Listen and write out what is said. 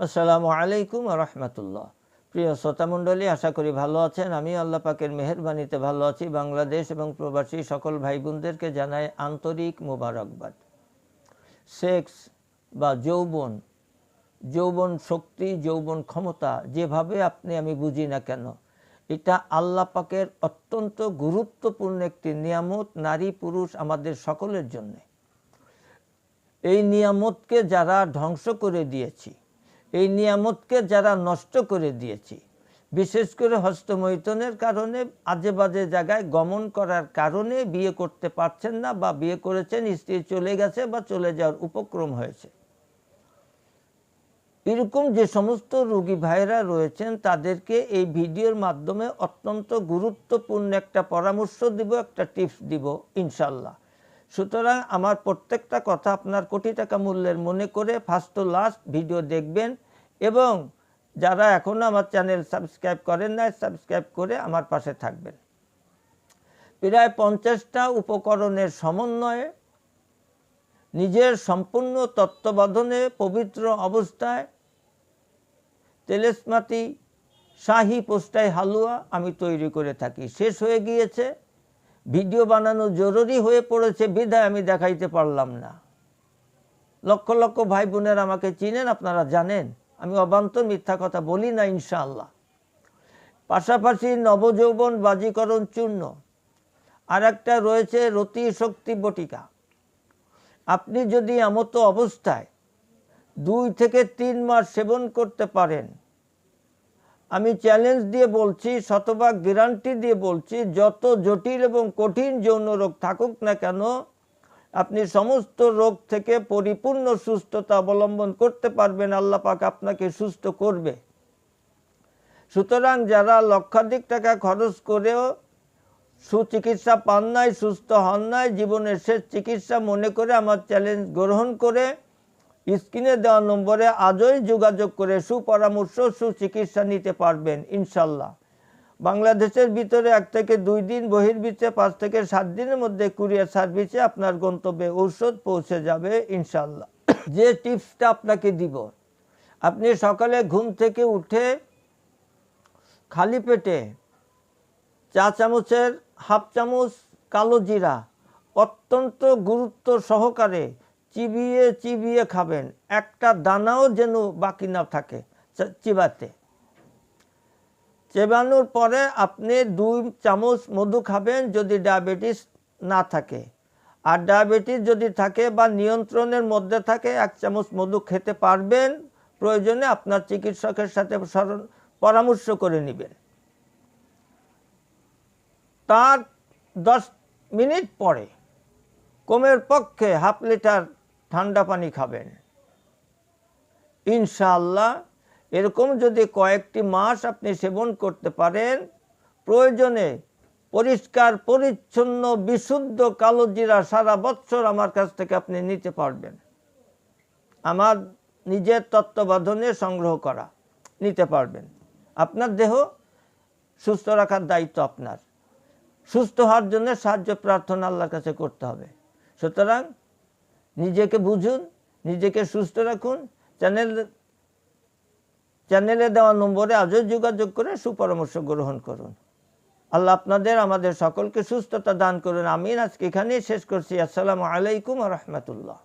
আসসালামু আলাইকুম রহমতুল্লাহ। প্রিয় শ্রোতামণ্ডলী, আশা করি ভালো আছেন। আমি আল্লাহ পাকের মেহরবানিতে ভালো আছি। বাংলাদেশ এবং প্রবাসী সকল ভাই বোনদেরকে জানাই আন্তরিক মোবারকবাদ। সেক্স বা যৌবন যৌবন শক্তি, যৌবন ক্ষমতা, যেভাবে আপনি আমি বুঝি না কেন, এটা আল্লাহ পাকের অত্যন্ত গুরুত্বপূর্ণ একটি নিয়ামত নারী পুরুষ আমাদের সকলের জন্যে। এই নিয়ামতকে যারা ধ্বংস করে দিয়েছি এই নিয়ামতকে যারা নষ্ট করে দিয়েছি, বিশেষ করে হস্তমৈথনের কারণে আজে বাজে জায়গায় গমন করার কারণে বিয়ে করতে পারছেন না বা বিয়ে করেছেন, স্ত্রী চলে গেছে বা চলে যাওয়ার উপক্রম হয়েছে। এরকম যে সমস্ত রোগী ভাইরা রয়েছেন, তাদেরকে এই ভিডিওর মাধ্যমে অত্যন্ত গুরুত্বপূর্ণ একটা পরামর্শ দিব, একটা টিপস দিব, ইনশাল্লাহ। সুতরাং আমার প্রত্যেকটা কথা আপনার কোটি টাকা মূল্যের মনে করে ফার্স্ট টু লাস্ট ভিডিও দেখবেন এবং যারা এখনও আমার চ্যানেল সাবস্ক্রাইব করেন না সাবস্ক্রাইব করে আমার পাশে থাকবেন। প্রায় পঞ্চাশটা উপকরণের সমন্বয়ে নিজের সম্পূর্ণ তত্ত্বাবধানে পবিত্র অবস্থায় তেলেসমাতি শাহি পোস্টাই হালুয়া আমি তৈরি করে থাকি। শেষ হয়ে গিয়েছে ভিডিও বানানো জরুরি হয়ে পড়েছে বিধায় আমি দেখাইতে পারলাম না। লক্ষ লক্ষ ভাই বোনের আমাকে চিনেন, আপনারা জানেন। আমি অবান্তর মিথ্যা কথা বলি না, ইনশাআল্লাহ। পাশাপাশি নবযৌবন বাজিকরণ চূর্ণ। আর একটা রয়েছে রতি শক্তি বটিকা। আপনি যদি এমতো অবস্থায় দুই থেকে তিন মাস সেবন করতে পারেন আমি চ্যালেঞ্জ দিয়ে বলছি, শতভাগ গ্যারান্টি দিয়ে বলছি, যত জটিল এবং কঠিন যৌন রোগ থাকুক না কেন, আপনি সমস্ত রোগ থেকে পরিপূর্ণ সুস্থতা অবলম্বন করতে পারবেন, আল্লাহ পাক আপনাকে সুস্থ করবে। সুতরাং যারা লক্ষাধিক টাকা খরচ করেও সুচিকিৎসা পান নাই, সুস্থ হন নাই, জীবনের শেষ চিকিৎসা মনে করে আমার চ্যালেঞ্জ গ্রহণ করে স্ক্রিনে দেওয়া নম্বরে আজই যোগাযোগ করে সুপরামর্শ, সুচিকিৎসা নিতে পারবেন, ইনশাল্লাহ। বাংলাদেশের ভিতরে এক থেকে দুই দিন বহির্বিশ্বে, পাঁচ থেকে সাত দিনের মধ্যে কুরিয়ার সার্ভিসে আপনার গন্তব্যে ঔষধ পৌঁছে যাবে, ইনশাল্লাহ। যে টিপসটা আপনাকে দিব, আপনি সকালে ঘুম থেকে উঠে খালি পেটে চা চামচের হাফ চামচ কালো জিরা অত্যন্ত গুরুত্ব সহকারে চিবিয়ে চিবিয়ে খাবেন। একটা দানাও যেন বাকি না থাকে চিবাতে। চেবানোর পরে আপনি দুই চামচ মধু খাবেন যদি ডায়াবেটিস না থাকে। আর ডায়াবেটিস যদি থাকে বা নিয়ন্ত্রণের মধ্যে থাকে, এক চামচ মধু খেতে পারবেন। প্রয়োজনে আপনার চিকিৎসকের সাথে পরামর্শ করে নেবেন। তার দশ মিনিট পরে কমের পক্ষে হাফ লিটার ঠান্ডা পানি খাবেন। ইনশাআল্লাহ এরকম যদি কয়েকটি মাস আপনি সেবন করতে পারেন, প্রয়োজনে পরিষ্কার, পরিচ্ছন্ন, বিশুদ্ধ কালো জিরা সারা বছর আমার কাছ থেকে আপনি নিতে পারবেন। আমার নিজের তত্ত্বাবধানে সংগ্রহ করা নিতে পারবেন। আপনার দেহ সুস্থ রাখার দায়িত্ব আপনার। সুস্থ হওয়ার জন্য সাহায্য প্রার্থনা আল্লাহর কাছে করতে হবে। সুতরাং নিজেকে বুঝুন, নিজেকে সুস্থ রাখুন। চ্যানেল, চ্যানেলে দেওয়া নম্বরে আজও যোগাযোগ করে সুপরামর্শ গ্রহণ করুন। আল্লাহ আপনাদের, আমাদের সকলকে সুস্থতা দান করুন। আমিন। আজকে এখানেই শেষ করছি। আসসালামু আলাইকুম রহমতুল্লাহ।